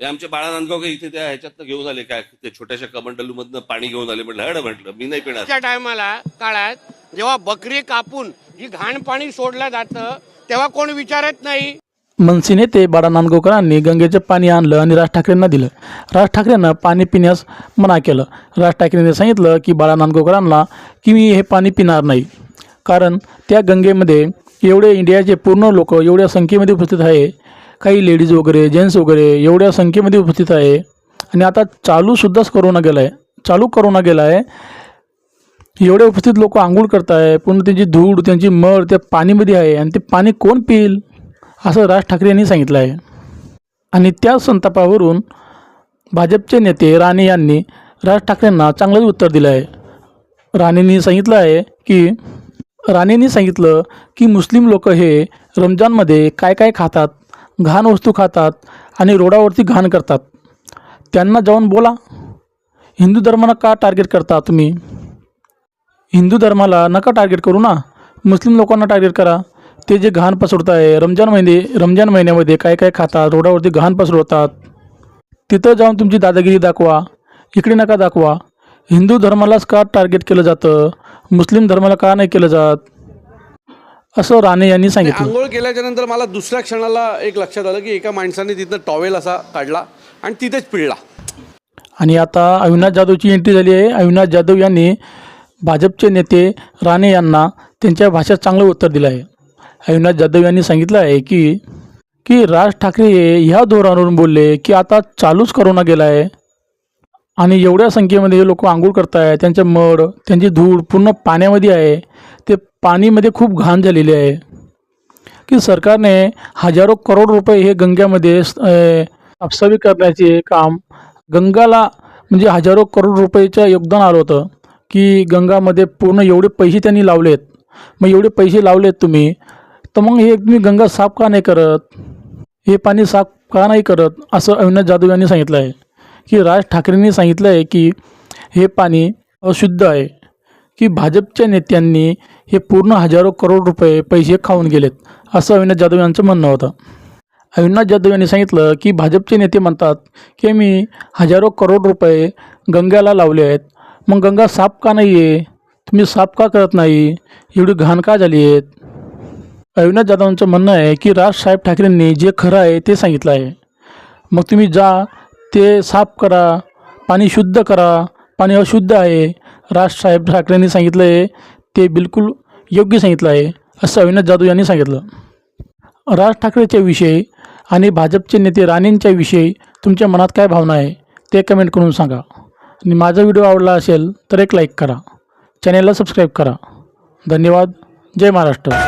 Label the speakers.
Speaker 1: आमचे बाळा नांदगावकर इथे त्या ह्याच्यातनं घेऊन आले काय ते छोट्याशा कमंडलू मधनं पाणी घेऊन आले म्हटलं हड म्हटलं मी नाही पिणार.
Speaker 2: त्या टायमाला काळात जेव्हा बकरी कापून जी घाण पाणी सोडलं जातं तेव्हा कोण विचारत नाही.
Speaker 3: मनसे नेते बाळा नांदगावकरांनी गंगेचं पाणी आणलं आणि राज ठाकरेंना दिलं. राज ठाकरेंनं पाणी पिण्यास मना केलं. राज ठाकरेंनी सांगितलं की बाळा नांदगावकरांना की मी हे पाणी पिणार नाही. कारण त्या गंगेमध्ये एवढे इंडियाचे पूर्ण लोक एवढ्या संख्येमध्ये उपस्थित आहे काही लेडीज वगैरे जेंट्स वगैरे एवढ्या संख्येमध्ये उपस्थित आहे. आणि आता चालूसुद्धाच करोना गेला आहे चालू करोना गेला आहे एवढे उपस्थित लोक आंघोळ करत आहे पूर्ण त्यांची धूळ त्यांची मळ त्या पाणीमध्ये आहे. आणि ते पाणी कोण पिईल? असं राज ठाकरे यांनी सांगितलं आहे आणि त्या संतापावरून भाजपचे नेते राणे यांनी राज ठाकरेंना चांगलंच उत्तर दिलं आहे राणेंनी सांगितलं आहे की राणेंनी सांगितलं की मुस्लिम लोक हे रमजानमध्ये काय काय खातात? घाण वस्तू खातात आणि रोडावरती घाण करतात. त्यांना जाऊन बोला हिंदू धर्माला का टार्गेट करता तुम्ही? हिंदू धर्माला नका टार्गेट करू ना. मुस्लिम लोकांना टार्गेट करा. ते जे घाण पसरवत आहे रमजान महिने रमजान महिन्यामध्ये काय काय खातात रोडावरती घाण पसरवतात तिथं जाऊन तुमची दादागिरी दाखवा इकडे नका दाखवा. हिंदू धर्मालाच का टार्गेट केलं जातं? मुस्लिम धर्माला का नाही केलं जात? असं राणे यांनी सांगितलं.
Speaker 4: आंघोळ केल्याच्यानंतर मला दुसऱ्या क्षणाला एक लक्षात आलं की एका माणसाने तिथनं टॉवेल असा काढला आणि तिथेच पिळला.
Speaker 3: आणि आता अविनाश जाधवची एंट्री झाली आहे. अविनाश जाधव यांनी भाजपचे नेते राणे यांना त्यांच्या भाषेत चांगलं उत्तर दिलं आहे. अविनाश जाधव यांनी सांगितलं आहे की की राज ठाकरे हे ह्या धोरणावरून बोलले की आता चालूच करोना गेला आहे आणि एवढ्या संख्येमध्ये हे लोक आंघोळ करत आहे त्यांचं मड त्यांची धूळ पूर्ण पाण्यामध्ये आहे ते पाणीमध्ये खूप घाण झालेली आहे. की सरकारने हजारो करोड रुपये हे गंग्यामध्ये अ, साफसफाई करण्याचे काम गंगाला म्हणजे हजारो करोड रुपयेचं योगदान आलं होतं की गंगामध्ये पूर्ण एवढे पैसे त्यांनी लावलेत. मग एवढे पैसे लावलेत तुम्ही तर मग हे तुम्ही गंगा साफ का नाही करत? हे पाणी साफ का नाही करत? असं अविनाश जाधव यांनी सांगितलं आहे. की राज ठाकरेंनी सांगितलं आहे की हे पाणी अशुद्ध आहे की भाजपच्या नेत्यांनी हे पूर्ण हजारो करोड रुपये पैसे खाऊन गेलेत असं अविनाश जाधव यांचं म्हणणं होतं. अविनाश जाधव यांनी सांगितलं की भाजपचे नेते म्हणतात की मी हजारो करोड रुपये गंगाला लावले आहेत मग गंगा साफ का नाही आहे तुम्ही साफ का करत नाही? एवढी घाण का झाली आहेत? अविनाश जाधवांचं म्हणणं आहे की राज साहेब ठाकरेंनी जे खरं आहे ते सांगितलं आहे. मग तुम्ही जा ते साफ करा पाणी शुद्ध करा पाणी अशुद्ध आहे. राजसाहेब ठाकरेंनी सांगितलं आहे ते बिलकुल योग्य सांगितलं आहे असं अविनाश जाधव यांनी सांगितलं. राज ठाकरेच्या विषयी आणि भाजपचे नेते राणेंच्या विषयी तुमच्या मनात काय भावना आहे ते कमेंट करून सांगा. आणि माझा व्हिडिओ आवडला असेल तर एक लाईक करा. चॅनेलला सबस्क्राईब करा. धन्यवाद. जय महाराष्ट्र.